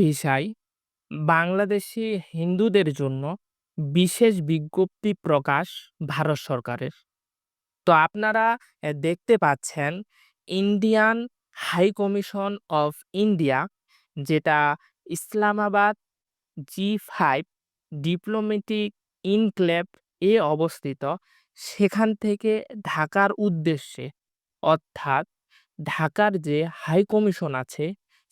ভিসায় বাংলাদেশি হিন্দুদের জন্য বিশেষ বিজ্ঞপ্তি প্রকাশ ভারত সরকারের। তো আপনারা দেখতে পাচ্ছেন Indian high commission of India, যেটা Islamabad G five diplomatic enclave এ অবস্থিত, সেখান থেকে ঢাকার উদ্দেশ্যে, অর্থাৎ ঢাকার যে হাই কমিশন আছে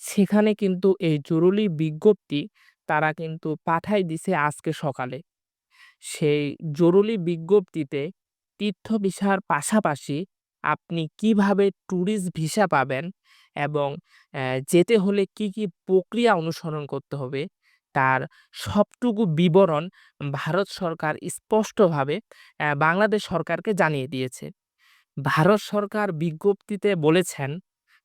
সেখানে কিন্তু এই জরুরি বিজ্ঞপ্তি তারা কিন্তু পাঠাই দিছে আজকে সকালে। সেই জরুরি বিজ্ঞপ্তিতে তীর্থ ভিসার পাশাপাশি আপনি কীভাবে ট্যুরিস্ট ভিসা পাবেন এবং যেতে হলে কি কি প্রক্রিয়া অনুসরণ করতে হবে তার সবটুকু বিবরণ ভারত সরকার স্পষ্টভাবে বাংলাদেশ সরকারকে জানিয়ে দিয়েছে। ভারত সরকার বিজ্ঞপ্তিতে বলেছেন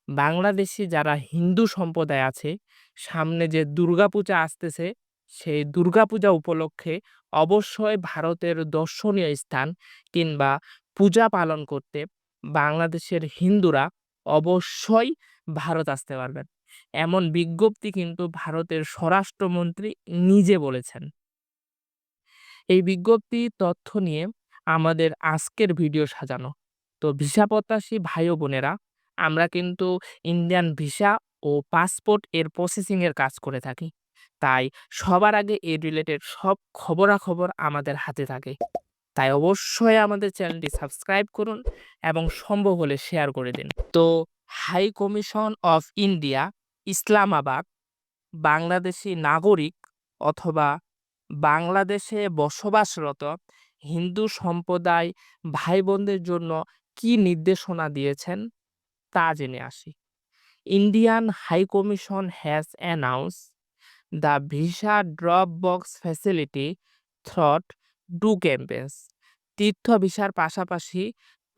বাংলাদেশি যারা হিন্দু সম্প্রদায় আছে, সামনে যে দুর্গাপূজা আসতেছে, সেই দুর্গাপূজা উপলক্ষে অবশ্যই ভারতের দর্শনীয় স্থান কিংবা পূজা পালন করতে বাংলাদেশের হিন্দুরা অবশ্যই ভারত আসতে পারবেন। এমন বিজ্ঞপ্তি কিন্তু ভারতের স্বরাষ্ট্রমন্ত্রী নিজে বলেছেন। এই বিজ্ঞপ্তি তথ্য নিয়ে আমাদের আজকের ভিডিও সাজানো। তো ভিসা প্রত্যাশী ভাই বোনেরা আমরা কিন্তু ইন্ডিয়ান ভিসা ও পাসপোর্ট এর প্রসেসিং এর কাজ করে থাকি। তাই সবার আগে এর রিলেটেড সব খবরাখবর আমাদের হাতে থাকে। তাই অবশ্যই আমাদের চ্যানেলটি সাবস্ক্রাইব করুন এবং সম্ভব হলে শেয়ার করে দিন। তো high commission of India Islamabad Bangladeshi নাগরিক অথবা বাংলাদেশে বসবাসরত হিন্দু সম্প্রদায় ভাই বোনদের জন্য কি নির্দেশনা দিয়েছেন? তা জেনে আসি। Indian high commission has announce the visa drop box facility through two campaigns তীর্থ ভিসার পাশাপাশি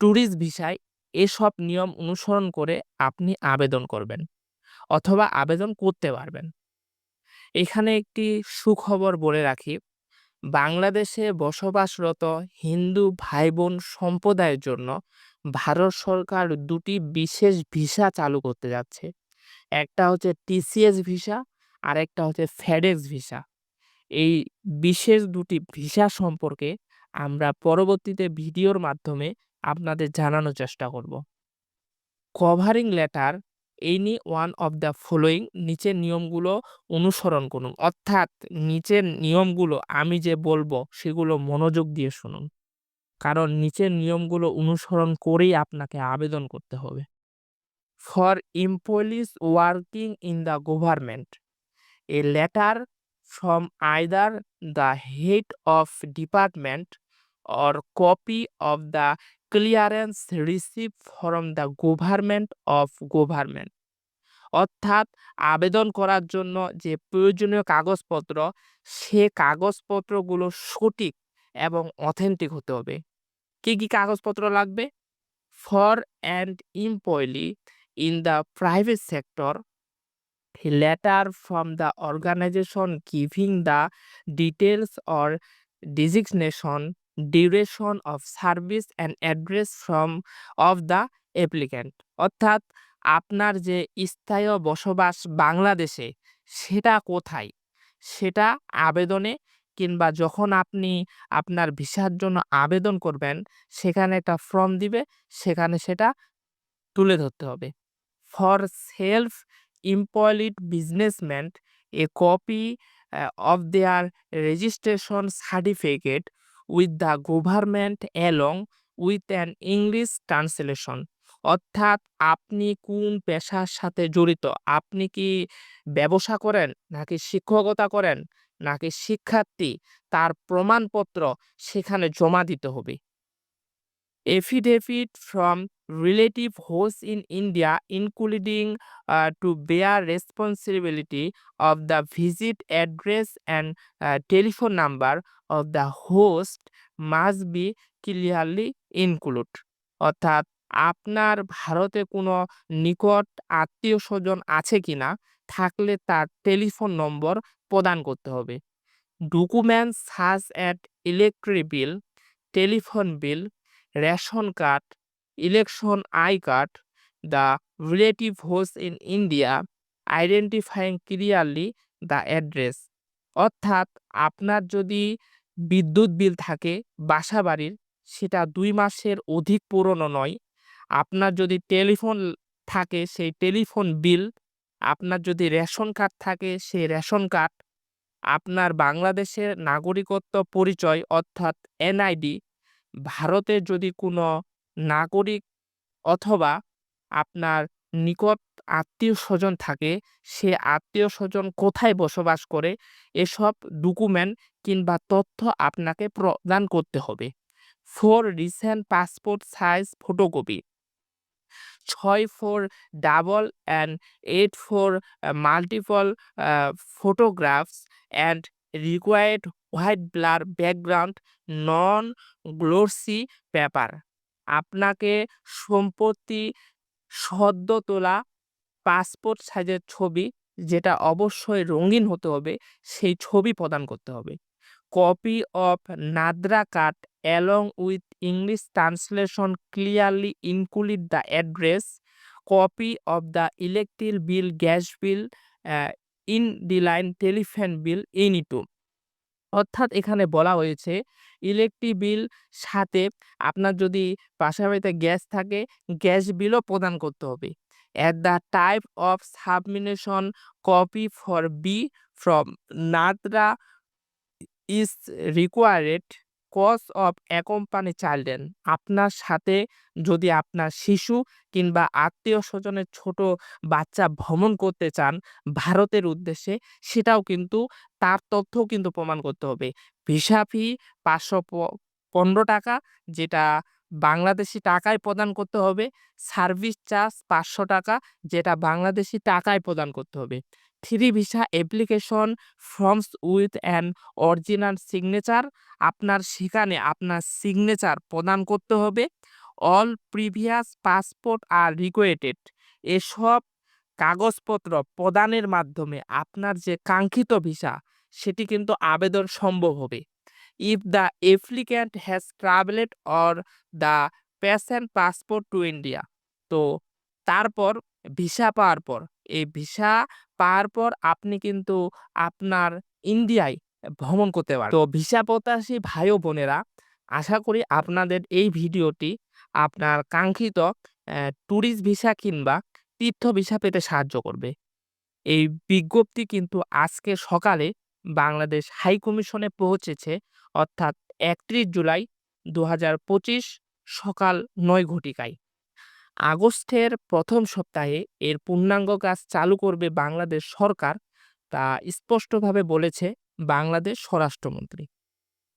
ট্যুরিস্ট ভিসায় এসব নিয়ম অনুসরণ করে আপনি আবেদন করবেন অথবা আবেদন করতে পারবেন। এখানে একটি সুখবর বলে রাখি। বাংলাদেশে বসবাসরত হিন্দু ভাই বোন সম্প্রদায়ের জন্য ভারত সরকার দুটি বিশেষ ভিসা চালু করতে যাচ্ছে। একটা হচ্ছে টিসিএস ভিসা আর একটা হচ্ছে ফেডেক্স ভিসা। এই বিশেষ দুটি ভিসা সম্পর্কে আমরা পরবর্তীতে ভিডিওর মাধ্যমে আপনাদের জানানোর চেষ্টা করব। Covering letter any one of the following নিচের নিয়মগুলো অনুসরণ করুন। অর্থাৎ নিচের নিয়মগুলো আমি যে বলব, সেগুলো মনোযোগ দিয়ে শুনুন। কারণ নিচের নিয়মগুলো অনুসরণ করেই আপনাকে আবেদন করতে হবে। For employees working in the government a letter from either the head of department or copy of the clearance receive from the government of government অর্থাৎ আবেদন করার জন্য যে প্রয়োজনীয় কাগজপত্র, সে কাগজপত্রগুলো সঠিক এবং অথেন্টিক হতে হবে। কী কী কাগজপত্র লাগবে? For and employee in the private sector letter from the organisation giving the details or designation duration of service and address from of the applicant অর্থাৎ আপনার যে স্থায়ী বসবাস বাংলাদেশে, সেটা কোথায়? সেটা আবেদনে কিংবা যখন আপনি আপনার ভিসার জন্য আবেদন করবেন, সেখানে একটা ফর্ম দিবে, সেখানে সেটা তুলে ধরতে হবে। For self employed businessman a copy of their registration certificate with the government along with an English translation অর্থাৎ আপনি কোন পেশার সাথে জড়িত? আপনি কি ব্যবসা করেন নাকি শিক্ষকতা করেন নাকি শিক্ষার্থী? তার প্রমাণপত্র সেখানে জমা দিতে হবে। Affidavit from relative host in India including to bear responsibility of the visit address and telephone number of the host must be clearly include অর্থাৎ আপনার ভারতে কোনো নিকট আত্মীয় স্বজন আছে কিনা, থাকলে তার টেলিফোন নম্বর প্রদান করতে হবে। Documents such at electric bill telephone bill ration card election I card the relative host in India identifying clearly the address অর্থাৎ আপনার যদি বিদ্যুৎ বিল থাকে বাসাবাড়ির সেটা দুই মাসের অধিক পুরনো নয়। আপনার যদি টেলিফোন থাকে সেই টেলিফোন বিল, আপনার যদি রেশন কার্ড থাকে সেই রেশন কার্ড, আপনার বাংলাদেশের নাগরিকত্ব পরিচয় অর্থাৎ এনআইডি, ভারতে যদি কোনো নাগরিক অথবা আপনার নিকট আত্মীয় স্বজন থাকে, সে আত্মীয় স্বজন কোথায় বসবাস করে এসব ডকুমেন্ট কিংবা তথ্য আপনাকে প্রদান করতে হবে। Four recent passport size photocopy ছয় four double and eight four multiple photographs and required white blur background non glossy paper. আপনাকে সম্প্রতি সদ্য তোলা পাসপোর্ট সাইজের ছবি যেটা অবশ্যই রঙিন হতে হবে, সেই ছবি প্রদান করতে হবে। Copy of NADRA card along with English translation clearly include the address, copy of the electric bill, gas bill, a landline telephone bill ইনিটু। অর্থাৎ এখানে বলা হয়েছে ইলেকট্রিক বিল সাথে আপনার যদি বাসা গ্যাস থাকে, গ্যাস বিলও প্রদান করতে হবে। At the type of submission copy for B from NADRA is required cause of accompany children. আপনার সাথে যদি আপনার শিশু কিংবা আত্মীয় স্বজনের ছোট বাচ্চা ভ্রমণ করতে চান ভারতের উদ্দেশ্যে, সেটাও কিন্তু তার তথ্যও কিন্তু প্রমাণ করতে হবে। ভিসা ফি ৳৫১৫ যেটা বাংলাদেশি টাকায় প্রদান করতে হবে। সার্ভিস চার্জ ৳৫০০ যেটা বাংলাদেশি টাকায় প্রদান করতে হবে। Free visa application forms with an original signature আপনার সেখানে আপনার সিগনেচার প্রদান করতে হবে। All previous passport are requested এসব কাগজপত্র প্রদানের মাধ্যমে আপনার যে কাঙ্ক্ষিত ভিসা, সেটি কিন্তু আবেদন সম্ভব হবে। If the applicant has travelled or the present passport to India তো তারপর ভিসা পাওয়ার পর, এই ভিসা পাওয়ার পর আপনি কিন্তু আপনার ইন্ডিয়ায় ভ্রমণ করতে পারেন তো ভিসা প্রত্যাশী ভাই ও বোনেরা, আশা করি আপনাদের এই ভিডিওটি আপনার কাঙ্ক্ষিত ট্যুরিস্ট ভিসা কিংবা তীর্থ ভিসা পেতে সাহায্য করবে। এই বিজ্ঞপ্তি কিন্তু আজকে সকালে বাংলাদেশ হাই কমিশনে পৌঁছেছে অর্থাৎ ৩১ জুলাই ২০২৫ সকাল নয় ঘটিকায়। আগস্টের প্রথম সপ্তাহে এর পূর্ণাঙ্গ কাজ চালু করবে বাংলাদেশ সরকার, তা স্পষ্টভাবে বলেছে বাংলাদেশ স্বরাষ্ট্রমন্ত্রী।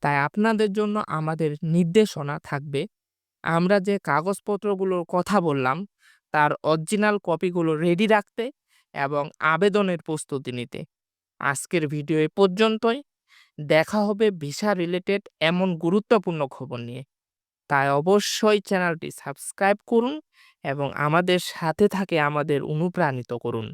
তাই আপনাদের জন্য আমাদের নির্দেশনা থাকবে, আমরা যে কাগজপত্রগুলোর কথা বললাম, তার অরিজিনাল কপিগুলো রেডি রাখতে এবং আবেদনের প্রস্তুতি নিতে। আজকের ভিডিও এ পর্যন্তই। দেখা হবে ভিসা রিলেটেড এমন গুরুত্বপূর্ণ খবর নিয়ে। তাই অবশ্যই চ্যানেলটি সাবস্ক্রাইব করুন এবং আমাদের সাথে থাকে আমাদের অনুপ্রাণিত করুন।